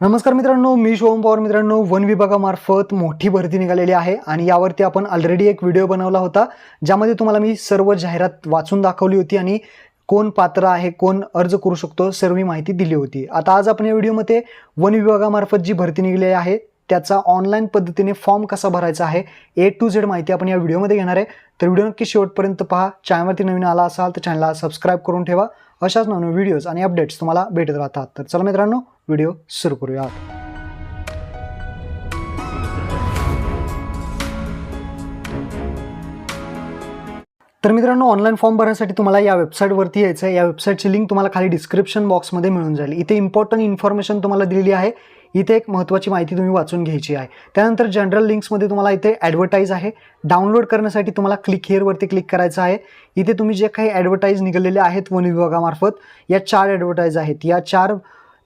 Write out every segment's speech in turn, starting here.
नमस्कार मित्रांनो मी शिवम पवार. मित्रांनो वन विभागामार्फत मोठी भरती निघालेली आहे आणि यावरती आपण ऑलरेडी एक व्हिडिओ बनवला होता ज्यामध्ये तुम्हाला मी सर्व जाहिरात वाचून दाखवली होती आणि कोण पात्र आहे कोण अर्ज करू शकतो सर्व माहिती दिली होती. आता आज आपण या व्हिडिओमध्ये वन विभागामार्फत जी भरती निघाली आहे त्याचा ऑनलाईन पद्धतीने फॉर्म कसा भरायचा आहे ए टू झेड माहिती आपण या व्हिडिओमध्ये घेणार आहे. तर व्हिडिओ नक्की शेवटपर्यंत पहा. चॅनलवरती नवीन आला असाल तर चॅनलला सबस्क्राईब करून ठेवा. अशाच नवीन व्हिडिओज आणि अपडेट्स तुम्हाला भेटत राहतात. तर चला मित्रांनो व्हिडिओ सुरू करूया तर मित्रांनो ऑनलाईन फॉर्म भरण्यासाठी तुम्हाला या वेबसाईटवरती यायचं आहे या वेबसाईटची लिंक तुम्हाला खाली डिस्क्रिप्शन बॉक्समध्ये मिळून जाईल. इथे इम्पॉर्टंट इन्फॉर्मेशन तुम्हाला दिलेली आहे. इथे एक महत्त्वाची माहिती तुम्ही वाचून घ्यायची आहे. त्यानंतर जनरल लिंक्समध्ये तुम्हाला इथे ॲडव्हर्टाईज आहे. डाउनलोड करण्यासाठी तुम्हाला क्लिक हेअरवरती क्लिक करायचं आहे. इथे तुम्ही जे काही ॲडव्हर्टाईज निघालेले आहेत वन विभागामार्फत या चार ॲडव्हर्टाईज आहेत. या चार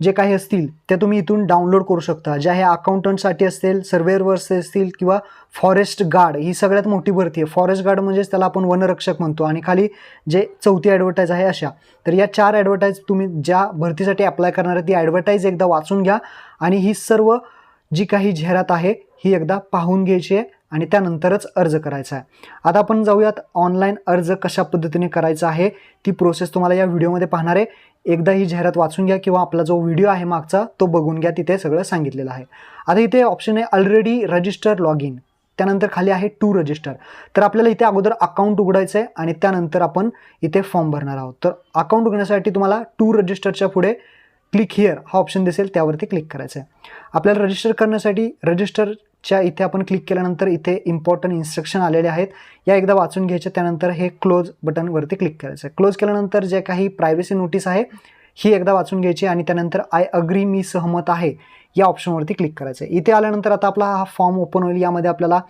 जे काही असतील ते तुम्ही इथून डाउनलोड करू शकता. ज्या ह्या अकाउंटंटसाठी असतील सर्वेअरवरचे असतील किंवा फॉरेस्ट गार्ड ही सगळ्यात मोठी भरती आहे. फॉरेस्ट गार्ड म्हणजेच त्याला आपण वनरक्षक म्हणतो. आणि खाली जे चौथी ॲडव्हर्टाईज आहे अशा. तर या चार ॲडव्हर्टाईज तुम्ही ज्या भरतीसाठी अप्लाय करणार आहे ती ॲडव्हर्टाईज एकदा वाचून घ्या आणि ही सर्व जी काही जाहिरात आहे ही एकदा पाहून घ्यायची आहे आणि त्यानंतरच अर्ज करायचा आहे. आता आपण जाऊयात ऑनलाईन अर्ज कशा पद्धतीने करायचा आहे ती प्रोसेस तुम्हाला या व्हिडिओमध्ये पाहणार आहे. एकदा ही जाहिरात वाचून घ्या किंवा आपला जो व्हिडिओ आहे मागचा तो बघून घ्या. तिथे सगळं सांगितलेलं आहे. आता इथे ऑप्शन आहे ऑलरेडी रजिस्टर लॉग इन त्यानंतर खाली आहे टू रजिस्टर तर आपल्याला इथे अगोदर अकाउंट उघडायचं आहे आणि त्यानंतर आपण इथे फॉर्म भरणार आहोत. तर अकाउंट उघडण्यासाठी तुम्हाला टू रजिस्टरच्या पुढे क्लिक हिअर हा ऑप्शन दिसेल. त्यावरती क्लिक करायचं आहे आपल्याला रजिस्टर करण्यासाठी रजिस्टर च्या इथे आपण क्लिक केल्यानंतर इथे इम्पॉर्टंट इन्स्ट्रक्शन आलेले आहेत. या एकदा वाचून घ्यायचे त्यानंतर हे क्लोज बटनवरती क्लिक करायचं आहे. क्लोज केल्यानंतर जे काही प्रायव्हसी नोटीस आहे ही एकदा वाचून घ्यायची आणि त्यानंतर आय अग्री मी सहमत आहे या ऑप्शनवरती क्लिक करायचं आहे. इथे आल्यानंतर आता आपला हा फॉर्म ओपन होईल. यामध्ये आपल्याला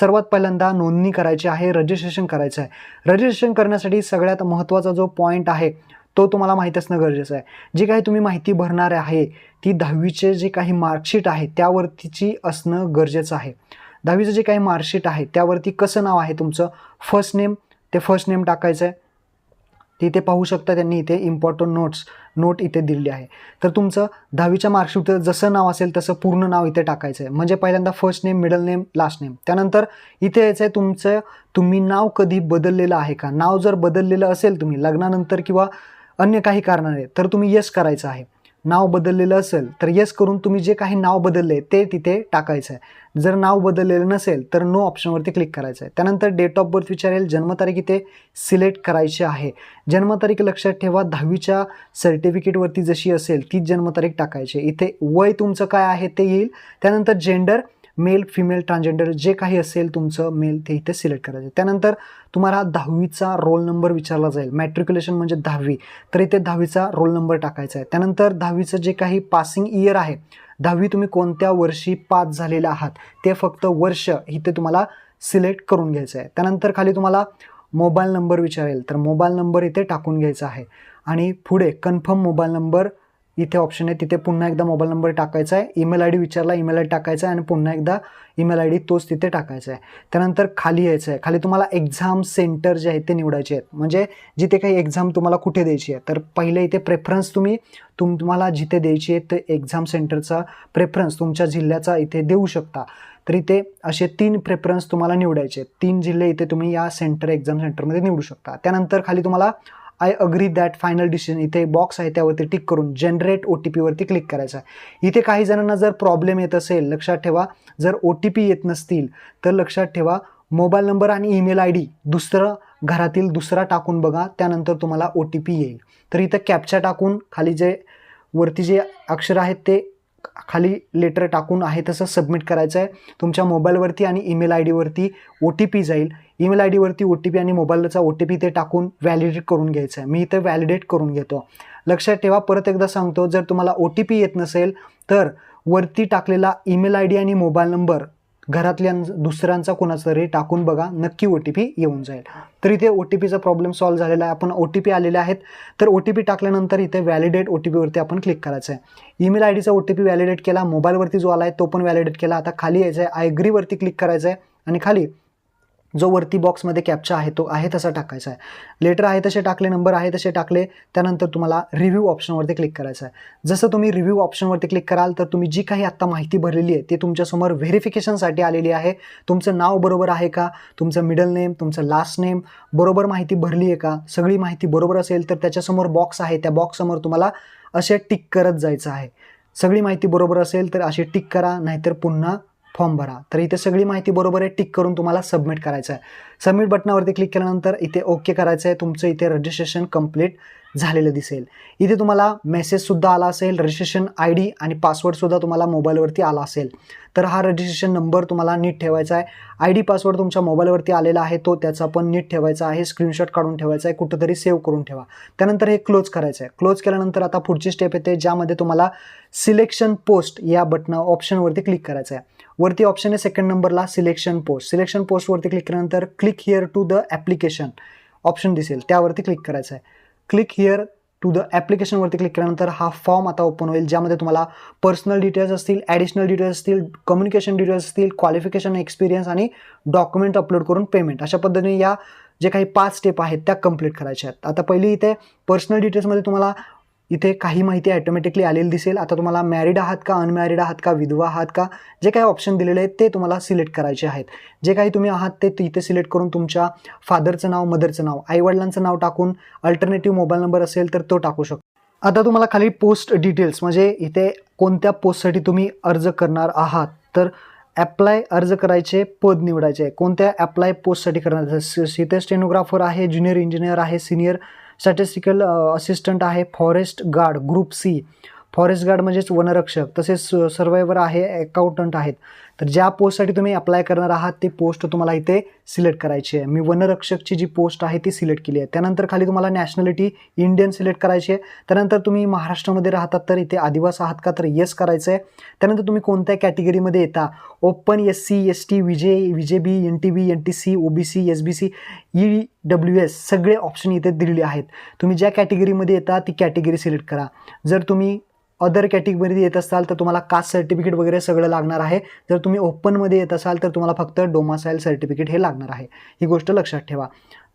सर्वात पहिल्यांदा नोंदणी करायची आहे रजिस्ट्रेशन करायचं आहे. रजिस्ट्रेशन करण्यासाठी सगळ्यात महत्त्वाचा जो पॉईंट आहे तो तुम्हाला माहीत असणं गरजेचं आहे. जी काही तुम्ही माहिती भरणार आहे ती दहावीचे जे काही मार्कशीट आहे त्यावरतीची असणं गरजेचं आहे. दहावीचं जे काही मार्कशीट आहे त्यावरती कसं नाव आहे तुमचं? फर्स्ट नेम ते फर्स्ट नेम टाकायचं आहे ते इथे पाहू शकता त्यांनी इथे इम्पॉर्टंट नोट्स नोट इथे दिलेली आहे. तर तुमचं दहावीच्या मार्कशीट जसं नाव असेल तसं पूर्ण नाव इथे टाकायचं आहे म्हणजे पहिल्यांदा first name middle name last name त्यानंतर इथे यायचं आहे तुमचं तुम्ही नाव कधी बदललेलं आहे का? नाव जर बदललेलं असेल तुम्ही लग्नानंतर किंवा अन्य काही कारणाने तर तुम्ही यस करायचं आहे. नाव बदललेलं असेल तर यस करून तुम्ही जे काही नाव बदलले ते तिथे टाकायचं आहे. जर नाव बदललेलं नसेल तर नो ऑप्शनवरती क्लिक करायचं आहे. त्यानंतर डेट ऑफ बर्थ विचारेल जन्मतारीख इथे सिलेक्ट करायची आहे. जन्मतारीख लक्षात ठेवा दहावीच्या सर्टिफिकेटवरती जशी असेल तीच जन्मतारीख टाकायची इथे वय तुमचं काय आहे ते येईल. त्यानंतर जेंडर मेल फिमेल ट्रान्सजेंडर जे काही असेल तुमचं मेल ते इथे सिलेक्ट करायचं. त्यानंतर तुम्हाला दहावीचा रोल नंबर विचारला जाईल. मॅट्रिक्युलेशन म्हणजे दहावी. तर इथे दहावीचा रोल नंबर टाकायचा आहे. त्यानंतर दहावीचं जे काही पासिंग इयर आहे दहावी तुम्ही कोणत्या वर्षी पास झालेले आहात ते फक्त वर्ष इथे तुम्हाला सिलेक्ट करून घ्यायचं आहे. त्यानंतर खाली तुम्हाला मोबाईल नंबर विचारेल. तर मोबाईल नंबर इथे टाकून घ्यायचा आहे. आणि पुढे कन्फर्म मोबाईल नंबर इथे ऑप्शन आहे. तिथे पुन्हा एकदा मोबाईल नंबर टाकायचा आहे. ईमेल आय डी विचारला ईमेल आय डी टाकायचा आहे आणि पुन्हा एकदा ईमेल आय डी तोच तिथे टाकायचा आहे. त्यानंतर खाली यायचं आहे. खाली तुम्हाला एक्झाम सेंटर जे आहे ते निवडायचे आहेत. म्हणजे जिथे काही एक्झाम तुम्हाला कुठे द्यायची आहे. तर पहिले इथे प्रेफरन्स तुम्ही तुम तुम्हाला जिथे द्यायची आहे ते एक्झाम सेंटरचा प्रेफरन्स तुमच्या जिल्ह्याचा इथे देऊ शकता. तर इथे असे तीन प्रेफरन्स तुम्हाला निवडायचे आहेत. तीन जिल्हे इथे तुम्ही या सेंटर एक्झाम सेंटरमध्ये निवडू शकता. त्यानंतर खाली तुम्हाला I agree that final decision इथे बॉक्स आहे त्यावरती टिक करून जनरेट ओ टी पीवरती क्लिक करायचं आहे. इथे काही जणांना जर प्रॉब्लेम येत असेल लक्षात ठेवा जर ओ टी पी येत नसतील तर लक्षात ठेवा मोबाईल नंबर आणि ईमेल आय डी दुसरं घरातील दुसरा टाकून बघा त्यानंतर तुम्हाला ओ टी पी येईल. तर इथं कॅप्चा टाकून खाली जे वरती जे अक्षर आहेत ते खाली लेटर टाकून आहे तसं सबमिट करायचं आहे तुमच्या मोबाईलवरती आणि ईमेल आय डीवरती ओ टी पी जाईल. ईमेल आय डीवरती ओ टी पी आणि मोबाईलचा ओ टी पी ते टाकून व्हॅलिडेट करून घ्यायचं आहे. मी इथं व्हॅलिडेट करून घेतो. लक्षात ठेवा परत एकदा सांगतो जर तुम्हाला ओ टी पी येत नसेल तर वरती टाकलेला ईमेल आय डी आणि मोबाईल नंबर घरातल्या दुसऱ्यांचा कोणाचा तरी टाकून बघा नक्की ओ टी पी येऊन जाईल. तर इथे ओ टी पीचा प्रॉब्लेम सॉल्व्ह झालेला आहे. आपण ओ टी पी आलेले आहेत. तर ओ टी पी टाकल्यानंतर इथे व्हॅलिडेट ओ टी पीवरती आपण क्लिक करायचं आहे. ईमेल आय डीचा ओ टी पी व्हॅलिडेट केला मोबाईलवरती जो आला आहे तो पण व्हॅलिडेट केला. आता खाली यायचं आहे आयग्रीवरती क्लिक करायचं आहे आणि खाली जो वरती बॉक्समध्ये कॅप्चा आहे तो आहे तसा टाकायचा आहे. लेटर आहे तसे टाकले नंबर आहे तसे टाकले त्यानंतर तुम्हाला रिव्ह्यू ऑप्शनवरती क्लिक करायचं आहे. जसं तुम्ही रिव्ह्यू ऑप्शनवरती क्लिक कराल तर तुम्ही जी काही आत्ता माहिती भरलेली आहे ती तुमच्यासमोर व्हेरिफिकेशनसाठी आलेली आहे. तुमचं नाव बरोबर आहे का? तुमचं मिडल नेम तुमचं लास्ट नेम बरोबर माहिती भरली आहे का? सगळी माहिती बरोबर असेल तर त्याच्यासमोर बॉक्स आहे. त्या बॉक्ससमोर तुम्हाला असे टिक करत जायचं आहे. सगळी माहिती बरोबर असेल तर अशी टिक करा नाहीतर पुन्हा फॉर्म भरा. तर इथे सगळी माहिती बरोबर आहे. टिक करून तुम्हाला सबमिट करायचं आहे. सबमिट बटनावरती क्लिक केल्यानंतर इथे ओके करायचं आहे. तुमचं इथे रजिस्ट्रेशन कंप्लीट. झालेलं दिसेल. इथे तुम्हाला मेसेजसुद्धा आला असेल रजिस्ट्रेशन आय डी आणि पासवर्डसुद्धा तुम्हाला मोबाईलवरती आला असेल. तर हा रजिस्ट्रेशन नंबर तुम्हाला नीट ठेवायचा आहे. आय डी पासवर्ड तुमच्या मोबाईलवरती आलेला आहे तो त्याचा पण नीट ठेवायचा आहे. स्क्रीनशॉट काढून ठेवायचा आहे कुठंतरी सेव्ह करून ठेवा. त्यानंतर हे क्लोज करायचं आहे. क्लोज केल्यानंतर आता पुढची स्टेप येते ज्यामध्ये तुम्हाला सिलेक्शन पोस्ट या बटना ऑप्शनवरती क्लिक करायचं आहे. वरती ऑप्शन आहे सेकंड नंबरला सिलेक्शन पोस्ट सिलेक्शन पोस्टवरती क्लिक केल्यानंतर click here to the application option दिसेल. त्यावरती क्लिक करायचं आहे. क्लिक हिअर टू द ॲप्लिकेशनवरती क्लिक केल्यानंतर हा फॉर्म आता ओपन होईल ज्यामध्ये तुम्हाला पर्सनल डिटेल्स असतील ॲडिशनल डिटेल्स असतील कम्युनिकेशन डिटेल्स असतील क्वालिफिकेशन एक्सपिरियन्स आणि डॉक्युमेंट अपलोड करून पेमेंट अशा पद्धतीने या जे काही पाच स्टेप आहेत त्या कंप्लीट करायच्या आहेत. आता पहिली इथे पर्सनल डिटेल्समध्ये तुम्हाला इथे काही माहिती ॲटोमॅटिकली आलेली दिसेल. आता तुम्हाला मॅरिड आहात का अनमॅरिड आहात का विधवा आहात का जे काही ऑप्शन दिलेले आहेत ते तुम्हाला सिलेक्ट करायचे आहेत. जे काही तुम्ही आहात ते इथे सिलेक्ट करून तुमच्या फादरचं नाव मदरचं नाव आईवडिलांचं नाव टाकून अल्टरनेटिव्ह मोबाईल नंबर असेल तर तो टाकू शकतो. आता तुम्हाला खाली पोस्ट डिटेल्स म्हणजे इथे कोणत्या पोस्टसाठी तुम्ही अर्ज करणार आहात तर ॲप्लाय अर्ज करायचे पद निवडायचे. आहे कोणत्या ॲप्लाय पोस्टसाठी करणार? इथे स्टेनोग्राफर आहे ज्युनियर इंजिनियर आहे सिनियर स्टॅटिस्टिकल असिस्टंट uh, आहे forest guard group C forest guard म्हणजेच वनरक्षक. तसेच uh, सर्वायवर आहे अकाउंटंट आहेत. तर ज्या पोस्टसाठी तुम्ही अप्लाय करणार आहात ते पोस्ट तुम्हाला इथे सिलेक्ट करायची आहे. मी वनरक्षकची जी पोस्ट आहे ती सिलेक्ट केली आहे. त्यानंतर खाली तुम्हाला नॅशनॅलिटी इंडियन सिलेक्ट करायची आहे. त्यानंतर तुम्ही महाराष्ट्रामध्ये राहतात तर इथे आदिवास आहात का तर येस करायचं आहे. त्यानंतर तुम्ही कोणत्या कॅटेगरीमध्ये येता open S C S T V J V J B N T B N T C O B C S B C E W S सगळे ऑप्शन इथे दिलेले आहेत. तुम्ही ज्या कॅटेगरीमध्ये येता ती कॅटेगरी सिलेक्ट करा. जर तुम्ही अदर कॅटेगरीमध्ये येत असाल तर तुम्हाला कास्ट सर्टिफिकेट वगैरे सगळं लागणार आहे. जर तुम्ही ओपनमध्ये येत असाल तर तुम्हाला फक्त डोमासाईल सर्टिफिकेट हे लागणार आहे. ही गोष्ट लक्षात ठेवा.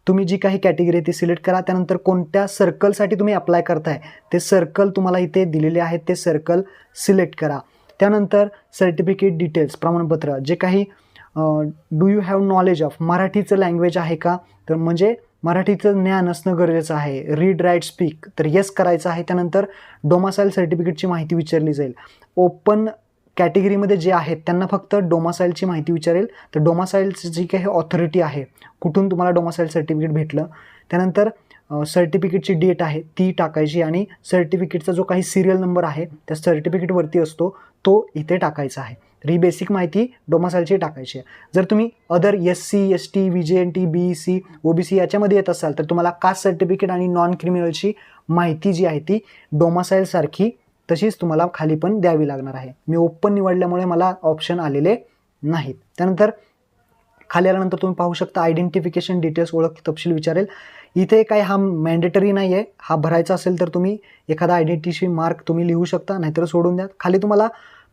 तुम्ही जी काही कॅटेगरी आहे ती सिलेक्ट करा. त्यानंतर कोणत्या सर्कलसाठी तुम्ही अप्लाय करताय ते सर्कल तुम्हाला इथे दिलेले आहेत ते सर्कल सिलेक्ट करा. त्यानंतर सर्टिफिकेट डिटेल्स प्रमाणपत्र जे काही do you have knowledge of मराठीचं लँग्वेज आहे का? तर म्हणजे मराठीचं ज्ञान असणं गरजेचं आहे. रीड राईट स्पीक तर येस करायचं आहे. त्यानंतर डोमासाईल सर्टिफिकेटची माहिती विचारली जाईल. ओपन कॅटेगरीमध्ये जे आहेत त्यांना फक्त डोमासाईलची माहिती विचारेल. तर डोमासाईलची जी काही ऑथॉरिटी आहे कुठून तुम्हाला डोमासाईल सर्टिफिकेट भेटलं? त्यानंतर सर्टिफिकेटची डेट आहे ती टाकायची आणि सर्टिफिकेटचा जो काही सिरियल नंबर आहे त्या सर्टिफिकेटवरती असतो तो इथे टाकायचा आहे. तर ही बेसिक माहिती डोमासाईलची टाकायची आहे. जर तुम्ही other S C S T V J N T B C O B C याच्यामध्ये येत असाल तर तुम्हाला कास्ट सर्टिफिकेट आणि नॉन क्रिमिनलची माहिती जी आहे ती डोमासाईलसारखी तशीच तुम्हाला खाली पण द्यावी लागणार आहे. मी ओपन निवडल्यामुळे मला ऑप्शन आलेले नाहीत. त्यानंतर खाली आल्यानंतर तुम्ही पाहू शकता आयडेंटिफिकेशन डिटेल्स ओळख तपशील विचारेल. इथे काय हा मॅन्डेटरी नाही आहे हा भरायचा असेल तर तुम्ही एखादा आयडेंटिटी मार्क तुम्ही लिहू शकता नाहीतर सोडून द्या. खाली तुम्हाला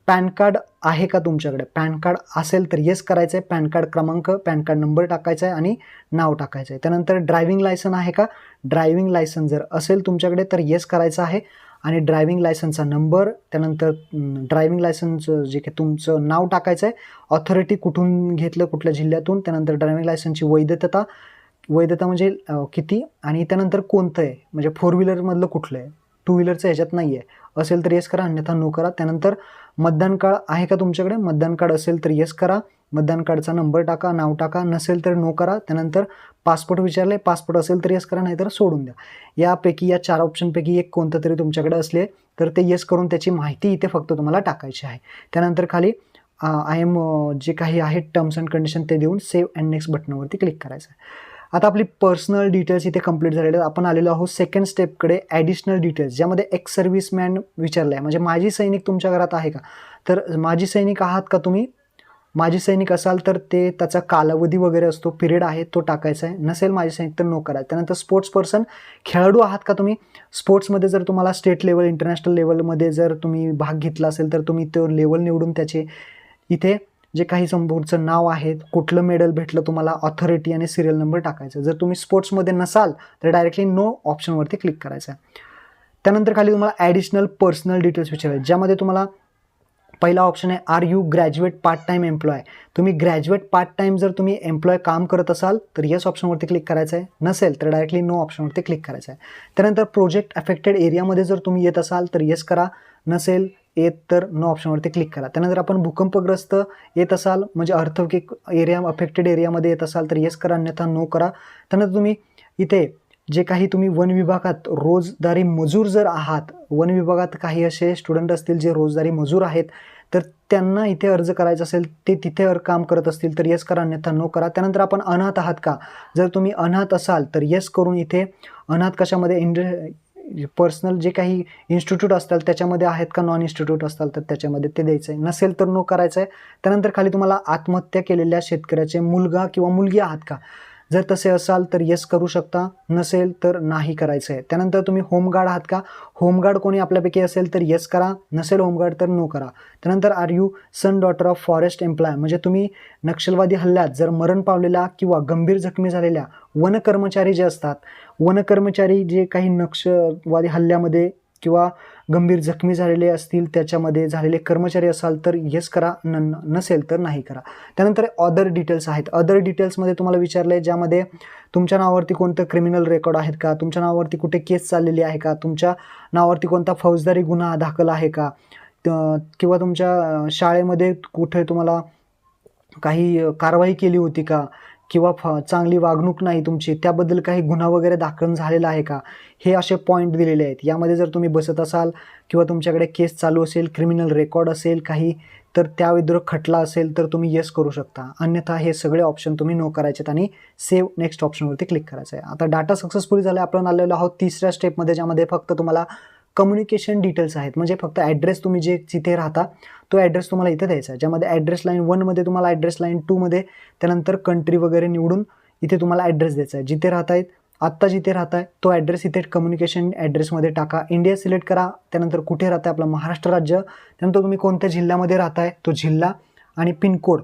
पॅन कार्ड आहे का तुमच्याकडे? पॅन कार्ड असेल तर येस करायचं आहे पॅन कार्ड क्रमांक पॅन कार्ड नंबर टाकायचा आहे आणि नाव टाकायचं आहे त्यानंतर ड्रायव्हिंग लायसन आहे का? ड्रायव्हिंग लायसन जर असेल तुमच्याकडे तर येस करायचं आहे. आणि ड्रायव्हिंग लायसनचा नंबर त्यानंतर ड्रायव्हिंग लायसनचं जे काही तुमचं नाव टाकायचं आहे ऑथॉरिटी कुठून घेतलं? कुठल्या जिल्ह्यातून? त्यानंतर ड्रायव्हिंग लायसनची वैधता. वैधता म्हणजे किती? आणि त्यानंतर कोणतं आहे म्हणजे फोर व्हीलरमधलं कुठलं आहे टू व्हीलरचं ह्याच्यात नाही आहे असेल तर येस करा अन्यथा नो करा. त्यानंतर मतदान कार्ड आहे का तुमच्याकडे? मतदान कार्ड असेल तर येस करा. मतदान कार्डचा नंबर टाका नाव टाका. नसेल तर नो करा. त्यानंतर पासपोर्ट विचारले. पासपोर्ट असेल तर येस करा नाहीतर सोडून द्या. यापैकी या चार ऑप्शनपैकी एक कोणतं तरी तुमच्याकडे असले तर ते येस करून त्याची माहिती इथे फक्त तुम्हाला टाकायची आहे. त्यानंतर खाली आय एम जे काही आहे टर्म्स अँड कंडिशन ते देऊन सेव्ह अँड नेक्स्ट बटनावरती क्लिक करायचं आहे. आता आपली पर्सनल डिटेल्स इथे कंप्लीट झालेले आहेत. आपण आलेलो आहोत सेकंड स्टेपकडे ॲडिशनल डिटेल्स ज्यामध्ये एक्स सर्व्हिसमॅन विचारलं आहे म्हणजे माजी सैनिक तुमच्या घरात आहे का? तर माजी सैनिक आहात का तुम्ही? माजी सैनिक असाल तर ते त्याचा कालावधी वगैरे असतो पिरियड आहे तो टाकायचा आहे. नसेल माजी सैनिक तर नो करा त्यानंतर स्पोर्ट्स पर्सन खेळाडू आहात का तुम्ही? स्पोर्ट्समध्ये जर तुम्हाला स्टेट लेवल इंटरनॅशनल लेवलमध्ये जर तुम्ही भाग घेतला असेल तर तुम्ही तो लेवल निवडून त्याचे इथे जे काही संपूर्णचं नाव आहे कुठलं मेडल भेटलं तुम्हाला ऑथॉरिटी आणि सिरियल नंबर टाकायचं. जर तुम्ही स्पोर्ट्समध्ये नसाल तर डायरेक्टली नो ऑप्शनवरती क्लिक करायचं. आहे त्यानंतर खाली तुम्हाला ॲडिशनल पर्सनल डिटेल्स विचारायचे ज्यामध्ये तुम्हाला पहिला ऑप्शन आहे are you graduate part time employ तुम्ही ग्रॅज्युएट पार्ट टाईम जर तुम्ही एम्प्लॉय काम करत असाल तर येस ऑप्शनवरती क्लिक करायचं आहे. नसेल तर डायरेक्टली नो ऑप्शनवरती क्लिक करायचं आहे. त्यानंतर प्रोजेक्ट अफेक्टेड एरियामध्ये जर तुम्ही येत असाल तर येस करा. नसेल येत तर नो ऑप्शनवरती क्लिक करा. त्यानंतर आपण भूकंपग्रस्त येत असाल म्हणजे अर्थक्विक एरिया अफेक्टेड एरियामध्ये येत असाल तर येस करा अन्यथा नो करा. त्यानंतर तुम्ही इथे जे काही तुम्ही वन विभागात रोजदारी मजूर जर आहात वन विभागात काही असे स्टुडंट असतील जे रोजदारी मजूर आहेत तर त्यांना इथे अर्ज करायचा असेल ते तिथे अर काम करत असतील तर येस करा अन्यथा नो करा. त्यानंतर आपण अनाथ आहात का? जर तुम्ही अनाथ असाल तर येस करून इथे अनाथ कशामध्ये? इंड पर्सनल जे काही इन्स्टिट्यूट असतात त्याच्यामध्ये आहेत का नॉन इन्स्टिट्यूट असतात तर त्याच्यामध्ये ते द्यायचं आहे नसेल तर नो करायचं आहे त्यानंतर खाली तुम्हाला आत्महत्या केलेल्या शेतकऱ्याचे मुलगा किंवा मुलगी आहात का? जर तसे असाल तर येस करू शकता नसेल तर नाही करायचं आहे त्यानंतर तुम्ही होमगार्ड आहात का? होमगार्ड कोणी आपल्यापैकी असेल तर येस करा नसेल होमगार्ड तर नो करा. त्यानंतर are you son daughter of forest employ म्हणजे तुम्ही नक्षलवादी हल्ल्यात जर मरण पावलेला किंवा गंभीर जखमी झालेल्या वनकर्मचारी जे असतात वनकर्मचारी जे काही नक्षलवादी हल्ल्यामध्ये किंवा गंभीर जखमी झालेले असतील त्याच्यामध्ये झालेले कर्मचारी असाल तर येस करा न नसेल तर नाही करा. त्यानंतर अदर डिटेल्स आहेत. अदर डिटेल्समध्ये तुम्हाला विचारलं आहे ज्यामध्ये तुमच्या नावावरती कोणतं क्रिमिनल रेकॉर्ड आहेत का? तुमच्या नावावरती कुठे केस चाललेली आहे का? तुमच्या नावावरती कोणता फौजदारी गुन्हा दाखल आहे का? किंवा तुमच्या शाळेमध्ये कुठे तुम्हाला काही कारवाई केली होती का? किंवा फ चांगली वागणूक नाही तुमची त्याबद्दल काही गुन्हा वगैरे दाखल झालेला आहे का? हे असे पॉईंट दिलेले आहेत. यामध्ये जर तुम्ही बसत असाल किंवा तुमच्याकडे केस चालू असेल क्रिमिनल रेकॉर्ड असेल काही तर त्याविरुद्ध खटला असेल तर तुम्ही येस करू शकता. अन्यथा हे सगळे ऑप्शन तुम्ही नो करायचेत आणि सेव्ह नेक्स्ट ऑप्शनवरती क्लिक करायचं आहे आता डाटा सक्सेसफुल झाला आपण आलेलो आहोत तिसऱ्या स्टेपमध्ये ज्यामध्ये फक्त तुम्हाला कम्युनिकेशन डिटेल्स आहेत. म्हणजे फक्त ॲड्रेस तुम्ही जे जिथे राहता तो ॲड्रेस तुम्हाला इथे द्यायचा आहे. ज्यामध्ये ॲड्रेस लाईन वनमध्ये तुम्हाला ॲड्रेस लाईन टूमध्ये त्यानंतर कंट्री वगैरे निवडून इथे तुम्हाला ॲड्रेस द्यायचा आहे. जिथे राहतायत आत्ता जिथे राहताय तो ॲड्रेस इथे कम्युनिकेशन ॲड्रेसमध्ये टाका. इंडिया सिलेक्ट करा त्यानंतर कुठे राहताय आपलं महाराष्ट्र राज्य त्यानंतर तुम्ही कोणत्या जिल्ह्यामध्ये राहताय तो जिल्हा आणि पिनकोड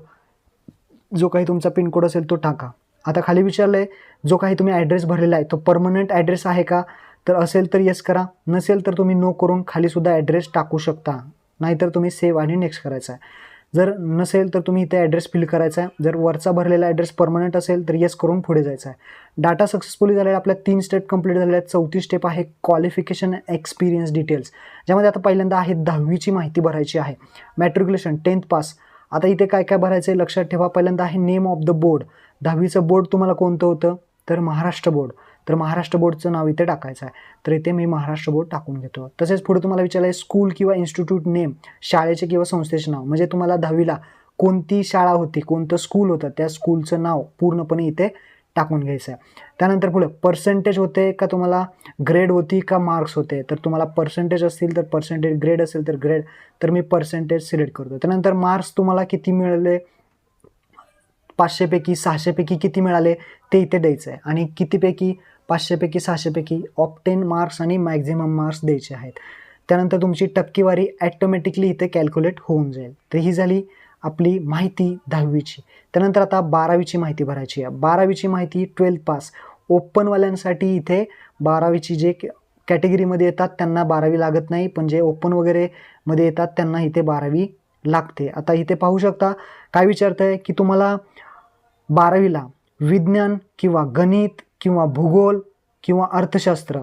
जो काही तुमचा पिनकोड असेल तो टाका. आता खाली विचारलं आहे जो काही तुम्ही ॲड्रेस भरलेला आहे तो परमनंट ॲड्रेस आहे का? तर असेल तर येस करा नसेल तर तुम्ही नो करून खालीसुद्धा ॲड्रेस टाकू शकता. नाहीतर तुम्ही सेव्ह आणि नेक्स्ट करायचा आहे. जर नसेल तर तुम्ही इथे ॲड्रेस फिल करायचा आहे. जर वरचा भरलेला ॲड्रेस परमनंट असेल तर येस करून पुढे जायचं आहे. डाटा सक्सेसफुली झालेला आपल्या तीन स्टेप कंप्लीट झालेल्या आहेत. चौथी स्टेप आहे क्वालिफिकेशन एक्सपिरियन्स डिटेल्स ज्यामध्ये आता पहिल्यांदा आहे दहावीची माहिती भरायची आहे. मॅट्रिक्युलेशन टेन्थ पास आता इथे काय काय भरायचं आहे? लक्षात ठेवा पहिल्यांदा आहे नेम ऑफ द बोर्ड दहावीचं बोर्ड तुम्हाला कोणतं होतं? तर महाराष्ट्र बोर्ड तर महाराष्ट्र बोर्डचं नाव इथे टाकायचं आहे. तर इथे मी महाराष्ट्र बोर्ड टाकून घेतो. तसेच पुढे तुम्हाला विचारलं आहे स्कूल किंवा इन्स्टिट्यूट नेम शाळेचे किंवा संस्थेचे नाव. म्हणजे तुम्हाला दहावीला कोणती शाळा होती कोणतं स्कूल होतं त्या स्कूलचं नाव पूर्णपणे इथे टाकून घ्यायचं आहे. त्यानंतर पुढे पर्सेंटेज होते का तुम्हाला ग्रेड होती का मार्क्स होते? तर तुम्हाला पर्सेंटेज असतील तर पर्सेंटेज ग्रेड असेल तर ग्रेड तर मी पर्सेंटेज सिलेक्ट करतो. त्यानंतर मार्क्स तुम्हाला किती मिळाले? पाचशेपैकी सहाशेपैकी किती मिळाले? ते इथे द्यायचं आहे. आणि कितीपैकी पाचशेपैकी सहाशेपैकी ऑप्टेन मार्क्स आणि मॅक्झिमम मार्क्स द्यायचे आहेत. त्यानंतर तुमची टक्केवारी ॲटोमॅटिकली इथे कॅल्क्युलेट होऊन जाईल. तर ही झाली आपली माहिती दहावीची. त्यानंतर आता बारावीची माहिती भरायची आहे. बारावीची माहिती ट्वेल्थ पास ओपनवाल्यांसाठी इथे बारावीची जे कॅटेगरीमध्ये येतात त्यांना बारावी लागत नाही पण जे ओपन वगैरे मध्ये येतात त्यांना इथे बारावी लागते. आता इथे पाहू शकता काय विचारतं आहे की तुम्हाला बारावीला विज्ञान किंवा गणित किंवा भूगोल किंवा अर्थशास्त्र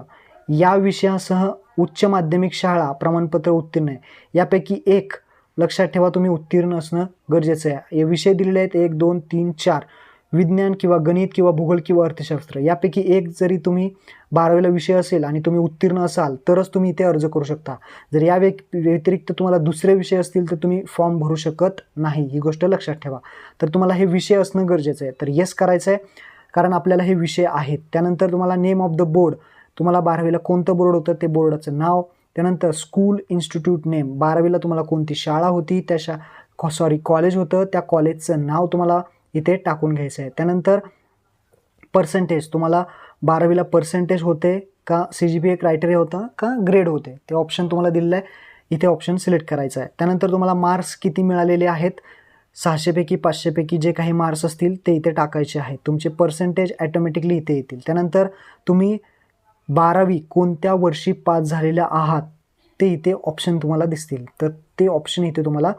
या विषयासह उच्च माध्यमिक शाळा प्रमाणपत्र उत्तीर्ण आहे. यापैकी एक लक्षात ठेवा तुम्ही उत्तीर्ण असणं गरजेचं आहे. हे विषय दिलेले आहेत एक दोन तीन चार. विज्ञान किंवा गणित किंवा भूगोल किंवा अर्थशास्त्र. यापैकी एक जरी तुम्ही बारावीला विषय असेल आणि तुम्ही उत्तीर्ण असाल तरच तुम्ही इथे अर्ज करू शकता. जर या व्यतिरिक्त तुम्हाला दुसरे विषय असतील तर तुम्ही फॉर्म भरू शकत नाही. ही गोष्ट लक्षात ठेवा. तर तुम्हाला हे विषय असणं गरजेचं आहे. तर येस करायचं आहे कारण आपल्याला हे विषय आहेत. त्यानंतर तुम्हाला नेम ऑफ द बोर्ड तुम्हाला बारावीला कोणतं बोर्ड होतं ते बोर्डाचं नाव त्यानंतर स्कूल इन्स्टिट्यूट नेम बारावीला तुम्हाला कोणती शाळा होती त्या शा सॉरी कॉलेज होतं त्या कॉलेजचं नाव तुम्हाला इथे टाकून घ्यायचं आहे. त्यानंतर पर्सेंटेज तुम्हाला बारावीला पर्सेंटेज होते का C G P A criteria होता का ग्रेड होते? ते ऑप्शन तुम्हाला दिलेलं आहे. इथे ऑप्शन सिलेक्ट करायचं आहे. त्यानंतर तुम्हाला मार्क्स किती मिळालेले आहेत? सहाशेपैकी पाचशेपैकी जे काही मार्क्स असतील ते इथे टाकायचे आहेत. तुमचे पर्सेंटेज ॲटोमॅटिकली इथे येतील. त्यानंतर तुम्ही बारावी कोणत्या वर्षी पास झालेल्या आहात ते इथे ऑप्शन तुम्हाला दिसतील. तर ते ऑप्शन इथे तुम्हाला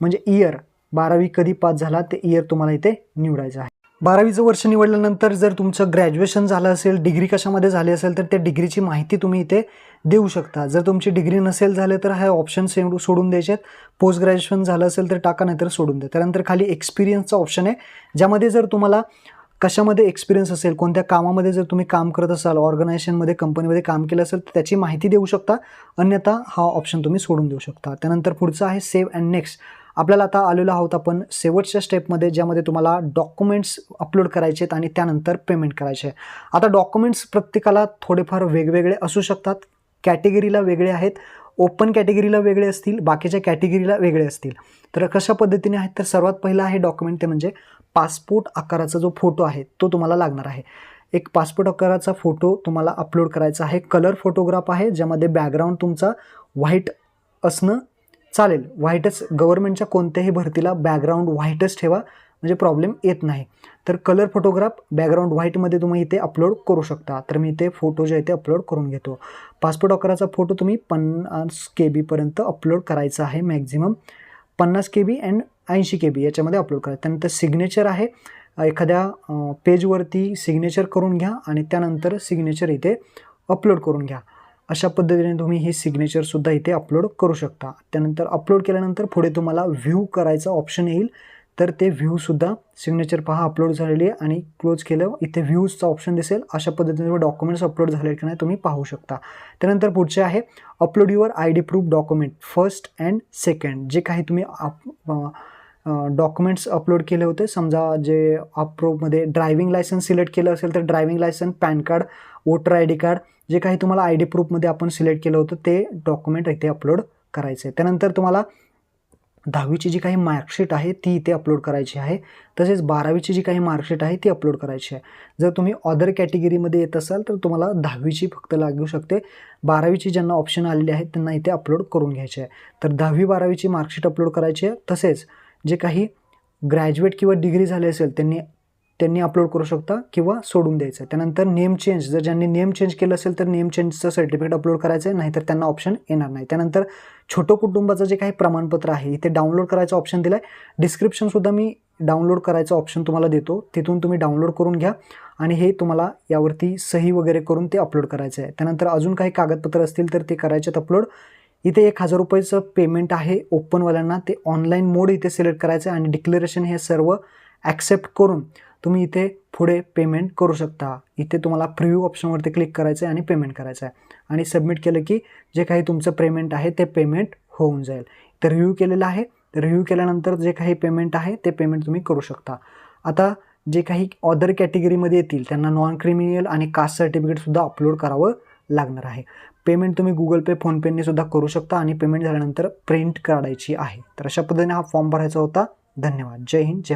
म्हणजे इयर बारावी कधी पास झाला ते इयर तुम्हाला इथे निवडायचं आहे. बारावीचं वर्ष निवडल्यानंतर जर तुमचं ग्रॅज्युएशन झालं असेल डिग्री कशामध्ये झाली असेल तर त्या डिग्रीची माहिती तुम्ही इथे देऊ शकता. जर तुमची डिग्री नसेल झाले तर हा ऑप्शन सेंड सोडून द्यायचे आहेत पोस्ट ग्रॅज्युएशन झालं असेल तर टाका नाही तर सोडून द्या. त्यानंतर खाली एक्सपिरियन्सचा ऑप्शन आहे ज्यामध्ये जर तुम्हाला कशामध्ये एक्सपिरियन्स असेल कोणत्या कामामध्ये जर तुम्ही काम करत असाल ऑर्गनायझेशनमध्ये कंपनीमध्ये काम केलं असेल तर त्याची माहिती देऊ शकता. अन्यथा हा ऑप्शन तुम्ही सोडून देऊ शकता. त्यानंतर पुढचं आहे सेव्ह अँड नेक्स्ट आपल्याला आता आलेलो आहोत आपण शेवटच्या स्टेपमध्ये ज्यामध्ये तुम्हाला डॉक्युमेंट्स अपलोड करायचे आहेत आणि त्यानंतर पेमेंट करायचे आहे. आता डॉक्युमेंट्स प्रत्येकाला थोडेफार वेगवेगळे असू शकतात. कॅटेगरीला वेगळे आहेत. ओपन कॅटेगरीला वेगळे असतील. बाकीच्या कॅटेगरीला वेगळे असतील. तर कशा पद्धतीने आहेत? तर सर्वात पहिलं आहे डॉक्युमेंट ते म्हणजे पासपोर्ट आकाराचा जो फोटो आहे तो तुम्हाला लागणार आहे. एक पासपोर्ट आकाराचा फोटो तुम्हाला अपलोड करायचा आहे. कलर फोटोग्राफ आहे ज्यामध्ये बॅकग्राऊंड तुमचा व्हाईट असणं चालेल. व्हाईटच गव्हर्नमेंटच्या कोणत्याही भरतीला बॅकग्राऊंड व्हाईटच ठेवा म्हणजे प्रॉब्लेम येत नाही. तर कलर फोटोग्राफ बॅकग्राऊंड व्हाईटमध्ये तुम्ही इथे अपलोड करू शकता. तर मी इथे फोटो जे आहे ते अपलोड करून घेतो. पासपोर्ट अकराचा फोटो तुम्ही पन्नास के बीपर्यंत अपलोड करायचा आहे मॅक्झिमम पन्नास के बी अँड ऐंशी के बी याच्यामध्ये अपलोड करा. त्यानंतर सिग्नेचर आहे. एखाद्या पेजवरती सिग्नेचर करून घ्या आणि त्यानंतर सिग्नेचर इथे अपलोड करून घ्या. अशा पद्धतीने तुम्ही हे सिग्नेचरसुद्धा इथे अपलोड करू शकता. त्यानंतर अपलोड केल्यानंतर पुढे तुम्हाला व्ह्यू करायचा ऑप्शन येईल. तर ते व्ह्यूसुद्धा सिग्नेचर पहा अपलोड झालेली आहे आणि क्लोज केलं इथे व्ह्यूजचा ऑप्शन दिसेल. अशा पद्धतीने डॉक्युमेंट्स अपलोड झाले की नाही तुम्ही पाहू शकता. त्यानंतर पुढचे आहे upload your I D proof document first and second जे काही तुम्ही डॉक्युमेंट्स अपलोड केले होते समजा जे अप्रूवमध्ये ड्रायव्हिंग लायसन्स सिलेक्ट केलं असेल तर driving licence PAN card voter I D card जे काही तुम्हाला आय डी प्रूफमध्ये आपण सिलेक्ट केलं होतं ते डॉक्युमेंट इथे अपलोड करायचं आहे त्यानंतर तुम्हाला दहावीची जी काही मार्कशीट आहे ती इथे अपलोड करायची आहे. तसेच बारावीची जी काही मार्कशीट आहे ती अपलोड करायची आहे. जर तुम्ही ऑदर कॅटेगरीमध्ये येत असाल तर तुम्हाला दहावीची फक्त लागू शकते. बारावीची ज्यांना ऑप्शन आलेले आहेत त्यांना इथे अपलोड करून घ्यायचे आहे. तर दहावी बारावीची मार्कशीट अपलोड करायची आहे. तसेच जे काही ग्रॅज्युएट किंवा डिग्री झाले असेल त्यांनी त्यांनी अपलोड करू शकता किंवा सोडून द्यायचं. त्यानंतर नेम चेंज जर ज्यांनी नेम चेंज केलं असेल तर नेम चेंजचं सर्टिफिकेट अपलोड करायचं आहे नाहीतर त्यांना ऑप्शन येणार नाही. त्यानंतर छोटं कुटुंबाचं जे काही प्रमाणपत्र आहे इथे डाउनलोड करायचं ऑप्शन दिलं आहे डिस्क्रिप्शनसुद्धा मी डाउनलोड करायचं ऑप्शन तुम्हाला देतो. तिथून तुम्ही डाउनलोड करून घ्या आणि हे तुम्हाला यावरती सही वगैरे करून ते अपलोड करायचं आहे. त्यानंतर अजून काही कागदपत्र असतील तर ते करायचे अपलोड इथे एक हजार रुपयाचं पेमेंट आहे ओपनवाल्यांना ते ऑनलाईन मोड इथे सिलेक्ट करायचं आहे आणि डिक्लेरेशन हे सर्व ॲक्सेप्ट करून तुम्ही इथे पुढे पेमेंट करू शकता. इथे तुम्हाला प्रिव्ह्यू ऑप्शनवरती क्लिक करायचं आहे आणि पेमेंट करायचं आहे आणि सबमिट केलं की जे काही तुमचं पेमेंट आहे ते पेमेंट होऊन जाईल. तर रिव्ह्यू केलेलं आहे. रिव्ह्यू केल्यानंतर जे काही पेमेंट आहे ते पेमेंट तुम्ही करू शकता. आता जे काही ऑदर कॅटेगरीमध्ये येतील त्यांना नॉन क्रिमिनल आणि कास्ट सर्टिफिकेटसुद्धा अपलोड करावं लागणार आहे. पेमेंट तुम्ही गुगल पे फोनपेने सुद्धा करू शकता आणि पेमेंट झाल्यानंतर प्रिंट काढायची आहे. तर अशा पद्धतीने हा फॉर्म भरायचा होता. धन्यवाद. जय हिंद जय